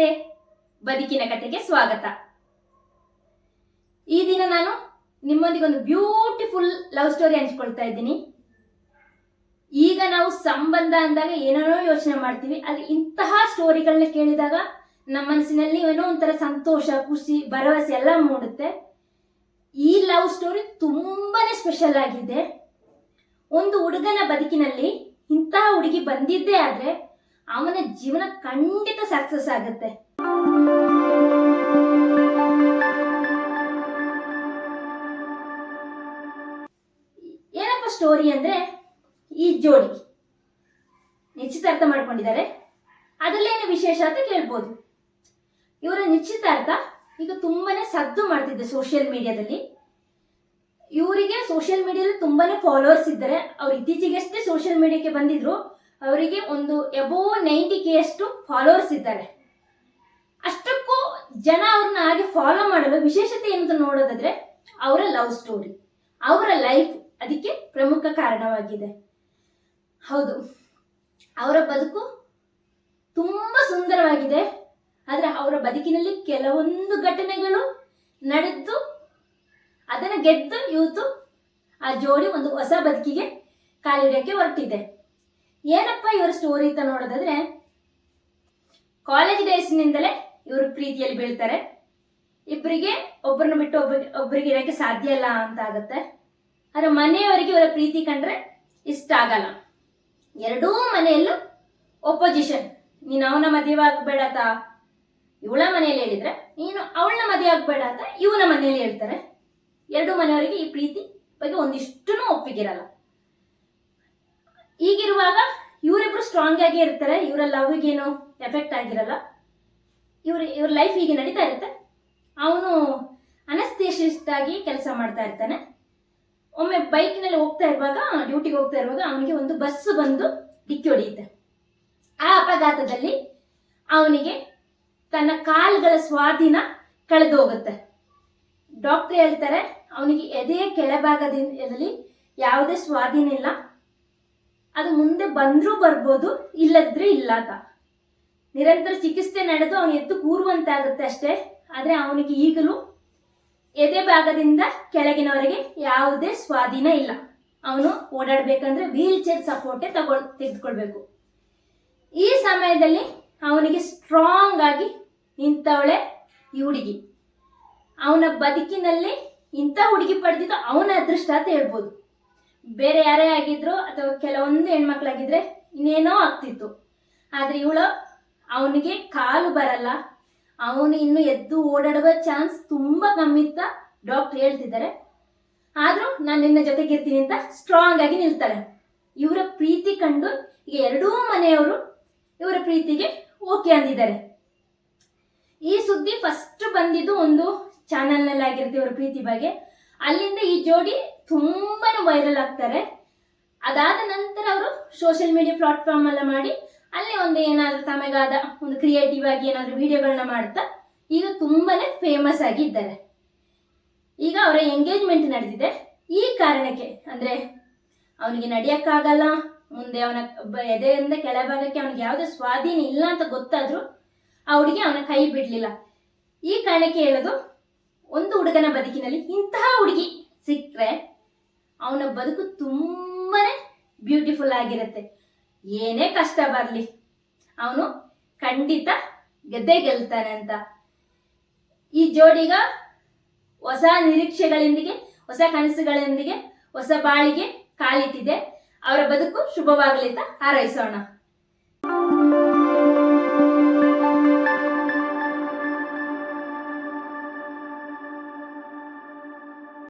ನಮಸ್ತೆ. ಬದುಕಿನ ಕಥೆಗೆ ಸ್ವಾಗತ. ಈ ದಿನ ನಾನು ನಿಮ್ಮೊಂದಿಗೆ ಒಂದು ಬ್ಯೂಟಿಫುಲ್ ಲವ್ ಸ್ಟೋರಿ ಹಂಚ್ಕೊಳ್ತಾ ಇದ್ದೀನಿ. ಈಗ ನಾವು ಸಂಬಂಧ ಅಂದಾಗ ಏನೇನೋ ಯೋಚನೆ ಮಾಡ್ತೀವಿ, ಅಲ್ಲಿ ಇಂತಹ ಸ್ಟೋರಿಗಳನ್ನ ಕೇಳಿದಾಗ ನಮ್ಮ ಮನಸ್ಸಿನಲ್ಲಿ ಏನೋ ಒಂಥರ ಸಂತೋಷ, ಖುಷಿ, ಭರವಸೆ ಎಲ್ಲ ಮೂಡುತ್ತೆ. ಈ ಲವ್ ಸ್ಟೋರಿ ತುಂಬಾನೇ ಸ್ಪೆಷಲ್ ಆಗಿದೆ. ಒಂದು ಹುಡುಗನ ಬದುಕಿನಲ್ಲಿ ಇಂತಹ ಹುಡುಗಿ ಬಂದಿದ್ದೇ ಆದ್ರೆ ಅವನ ಜೀವನ ಖಂಡಿತ ಸಕ್ಸಸ್ ಆಗುತ್ತೆ. ಏನಪ್ಪ ಸ್ಟೋರಿ ಅಂದ್ರೆ ಈ ಜೋಡಿ. ನಿಶ್ಚಿತಾರ್ಥ ಮಾಡ್ಕೊಂಡಿದ್ದಾರೆ. ಅದರಲ್ಲೇನು ವಿಶೇಷ ಅಂತ ಕೇಳ್ಬೋದು. ಇವರ ನಿಶ್ಚಿತಾರ್ಥ ಈಗ ತುಂಬಾನೇ ಸದ್ದು ಮಾಡ್ತಿದ್ದೆ ಸೋಷಿಯಲ್ ಮೀಡಿಯಾದಲ್ಲಿ ಇವರಿಗೆ ಸೋಷಿಯಲ್ ಮೀಡಿಯಾದಲ್ಲಿ ತುಂಬಾನೇ ಫಾಲೋವರ್ಸ್ ಇದ್ದಾರೆ. ಅವ್ರು ಇತ್ತೀಚೆಗಷ್ಟೇ ಸೋಷಿಯಲ್ ಮೀಡಿಯಾಕ್ಕೆ ಬಂದಿದ್ರು. ಅವರಿಗೆ ಒಂದು ಎಬೋ ನೈಂಟಿ ಕೆ ಫಾಲೋವರ್ಸ್ ಇದ್ದಾರೆ ಅಷ್ಟಕ್ಕೂ ಜನ ಅವ್ರನ್ನ ಹಾಗೆ ಫಾಲೋ ಮಾಡಲು ವಿಶೇಷತೆ ಏನಂತ ನೋಡೋದಾದ್ರೆ ಅವರ ಲವ್ ಸ್ಟೋರಿ ಅವರ ಲೈಫ್ ಅದಕ್ಕೆ ಪ್ರಮುಖ ಕಾರಣವಾಗಿದೆ. ಹೌದು, ಅವರ ಬದುಕು ತುಂಬಾ ಸುಂದರವಾಗಿದೆ, ಆದರೆ ಅವರ ಬದುಕಿನಲ್ಲಿ ಕೆಲವೊಂದು ಘಟನೆಗಳು ನಡೆದು ಅದನ್ನು ಗೆದ್ದು ಇವತ್ತು ಆ ಜೋಡಿ ಒಂದು ಹೊಸ ಬದುಕಿಗೆ ಕಾಲಿಡಕ್ಕೆ ಹೊರಟಿದೆ. ಏನಪ್ಪ ಇವರ ಸ್ಟೋರಿ ಅಂತ ನೋಡೋದಾದ್ರೆ ಕಾಲೇಜ್ ಡೇಸ್ನಿಂದಲೇ ಇವರು ಪ್ರೀತಿಯಲ್ಲಿ ಬೀಳ್ತಾರೆ. ಇಬ್ಬರಿಗೆ ಒಬ್ಬರನ್ನ ಬಿಟ್ಟು ಒಬ್ಬ ಒಬ್ಬರಿಗೆ ಇರೋಕ್ಕೆ ಸಾಧ್ಯ ಇಲ್ಲ ಅಂತ ಆಗುತ್ತೆ ಆದರೆ ಮನೆಯವರಿಗೆ ಇವರ ಪ್ರೀತಿ ಕಂಡ್ರೆ ಇಷ್ಟ ಆಗಲ್ಲ. ಎರಡೂ ಮನೆಯಲ್ಲೂ ಒಪೋಸಿಷನ್ ನೀನು ಅವನ ಮದುವೆ ಅಂತ ಇವಳ ಮನೆಯಲ್ಲಿ ಹೇಳಿದ್ರೆ, ನೀನು ಅವಳನ್ನ ಮದುವೆ ಆಗ್ಬೇಡ ಅಂತ ಇವನ ಮನೆಯಲ್ಲಿ ಹೇಳ್ತಾರೆ. ಎರಡು ಮನೆಯವರಿಗೆ ಈ ಪ್ರೀತಿ ಬಗ್ಗೆ ಒಂದಿಷ್ಟು ಒಪ್ಪಿಗಿರಲ್ಲ. ಸ್ಟ್ರಾಂಗ್ ಆಗಿ ಇರ್ತಾರೆ ಇವರ ಲವ್ಗೇನು ಎಫೆಕ್ಟ್ ಆಗಿರಲ್ಲ. ಇವ್ರ ಇವ್ರ ಲೈಫ್ ಹೀಗೆ ನಡೀತಾ ಇರುತ್ತೆ. ಅವನು ಅನಸ್ತೇಷಿಸ್ಟ್ ಆಗಿ ಕೆಲಸ ಮಾಡ್ತಾ ಇರ್ತಾನೆ. ಒಮ್ಮೆ ಬೈಕ್ನಲ್ಲಿ ಹೋಗ್ತಾ ಇರುವಾಗ ಡ್ಯೂಟಿಗೆ ಹೋಗ್ತಾ ಇರುವಾಗ ಅವನಿಗೆ ಒಂದು ಬಸ್ ಬಂದು ಡಿಕ್ಕಿ ಹೊಡೆಯುತ್ತೆ. ಆ ಅಪಘಾತದಲ್ಲಿ ಅವನಿಗೆ ತನ್ನ ಕಾಲುಗಳ ಸ್ವಾಧೀನ ಕಳೆದು ಹೋಗುತ್ತೆ. ಡಾಕ್ಟರ್ ಹೇಳ್ತಾರೆ, ಅವನಿಗೆ ಎದೆಯ ಕೆಳಭಾಗದಲ್ಲಿ ಯಾವುದೇ ಸ್ವಾಧೀನ ಇಲ್ಲ. ಅದು ಮುಂದೆ ಬಂದ್ರೂ ಬರ್ಬೋದು ಇಲ್ಲದ್ರೆ ಇಲ್ಲ ಅಂತ. ನಿರಂತರ ಚಿಕಿತ್ಸೆ ನಡೆದು ಅವನು ಎದ್ದು ಕೂರುವಂತಾಗುತ್ತೆ ಅಷ್ಟೇ. ಆದರೆ ಅವನಿಗೆ ಈಗಲೂ ಎದೆ ಭಾಗದಿಂದ ಕೆಳಗಿನವರೆಗೆ ಯಾವುದೇ ಸ್ವಾಧೀನ ಇಲ್ಲ. ಅವನು ಓಡಾಡಬೇಕಂದ್ರೆ ವೀಲ್ ಚೇರ್ ಸಪೋರ್ಟೇ ತಗೊಳ್, ತೆಗೆದುಕೊಳ್ಬೇಕು. ಈ ಸಮಯದಲ್ಲಿ ಅವನಿಗೆ ಸ್ಟ್ರಾಂಗ್ ಆಗಿ ನಿಂತವಳೆ ಈ ಹುಡುಗಿ. ಅವನ ಬದುಕಿನಲ್ಲಿ ಇಂಥ ಹುಡುಗಿ ಪಡೆದಿದ್ದು ಅವನ ಅದೃಷ್ಟ ಅಂತ ಹೇಳ್ಬೋದು. ಬೇರೆ ಯಾರೇ ಆಗಿದ್ರು ಅಥವಾ ಕೆಲವೊಂದು ಹೆಣ್ಮಕ್ಳಾಗಿದ್ರೆ ಇನ್ನೇನೋ ಆಗ್ತಿತ್ತು. ಆದ್ರೆ ಇವಳು ಅವನಿಗೆ ಕಾಲು ಬರಲ್ಲ. ಅವನು ಇನ್ನು ಎದ್ದು ಓಡಾಡುವ ಚಾನ್ಸ್ ತುಂಬಾ ಕಮ್ಮಿ ಅಂತ ಡಾಕ್ಟರ್ ಹೇಳ್ತಿದ್ದಾರೆ. ಆದ್ರೂ ನಾನು ನಿನ್ನ ಜೊತೆಗಿರ್ತೀನಿ ಅಂತ ಸ್ಟ್ರಾಂಗ್ ಆಗಿ ನಿಲ್ತಾಳೆ. ಇವರ ಪ್ರೀತಿ ಕಂಡು ಈಗ ಎರಡೂ ಮನೆಯವರು ಇವರ ಪ್ರೀತಿಗೆ ಓಕೆ ಅಂದಿದ್ದಾರೆ. ಈ ಸುದ್ದಿ ಫಸ್ಟ್ ಬಂದಿದ್ದು ಒಂದು ಚಾನಲ್ನಲ್ಲಿ ಆಗಿರುತ್ತೆ ಇವರ ಪ್ರೀತಿ ಬಗ್ಗೆ. ಅಲ್ಲಿಂದ ಈ ಜೋಡಿ ತುಂಬಾನೇ ವೈರಲ್ ಆಗ್ತಾರೆ. ಅದಾದ ನಂತರ ಅವರು ಸೋಷಿಯಲ್ ಮೀಡಿಯಾ ಪ್ಲಾಟ್ಫಾರ್ಮ್ ಎಲ್ಲ ಮಾಡಿ, ಅಲ್ಲಿ ಒಂದು ಏನಾದರೂ ತಮಗಾದ ಒಂದು ಕ್ರಿಯೇಟಿವ್ ಆಗಿ ಏನಾದರೂ ವಿಡಿಯೋಗಳನ್ನ ಮಾಡ್ತಾ, ಈಗ ತುಂಬಾನೇ ಫೇಮಸ್ ಆಗಿದ್ದಾರೆ. ಈಗ ಅವರ ಎಂಗೇಜ್ಮೆಂಟ್ ನಡೆದಿದೆ. ಈ ಕಾರಣಕ್ಕೆ ಅಂದ್ರೆ ಅವನಿಗೆ ನಡೆಯಕ್ಕಾಗಲ್ಲ, ಮುಂದೆ ಅವನ ಎದೆಯಿಂದ ಕೆಳಭಾಗಕ್ಕೆ ಅವನಿಗೆ ಯಾವುದೇ ಸ್ವಾಧೀನ ಇಲ್ಲ ಅಂತ ಗೊತ್ತಾದ್ರೂ ಆ ಹುಡುಗಿ ಅವನ ಕೈ ಬಿಡಲಿಲ್ಲ. ಈ ಕಾರಣಕ್ಕೆ ಹೇಳೋದು, ಒಂದು ಹುಡುಗನ ಬದುಕಿನಲ್ಲಿ ಇಂತಹ ಹುಡುಗಿ ಸಿಕ್ಕರೆ ಅವನ ಬದುಕು ತುಂಬಾನೇ ಬ್ಯೂಟಿಫುಲ್ ಆಗಿರುತ್ತೆ. ಏನೇ ಕಷ್ಟ ಬರಲಿ, ಅವನು ಖಂಡಿತ ಗೆದ್ದೇ ಗೆಲ್ತಾನೆ ಅಂತ. ಈ ಜೋಡಿಗ ಹೊಸ ನಿರೀಕ್ಷೆಗಳೊಂದಿಗೆ, ಹೊಸ ಕನಸುಗಳೊಂದಿಗೆ, ಹೊಸ ಬಾಳಿಗೆ ಕಾಲಿಟ್ಟಿದೆ. ಅವರ ಬದುಕು ಶುಭವಾಗಲಿ ಅಂತ ಹಾರೈಸೋಣ.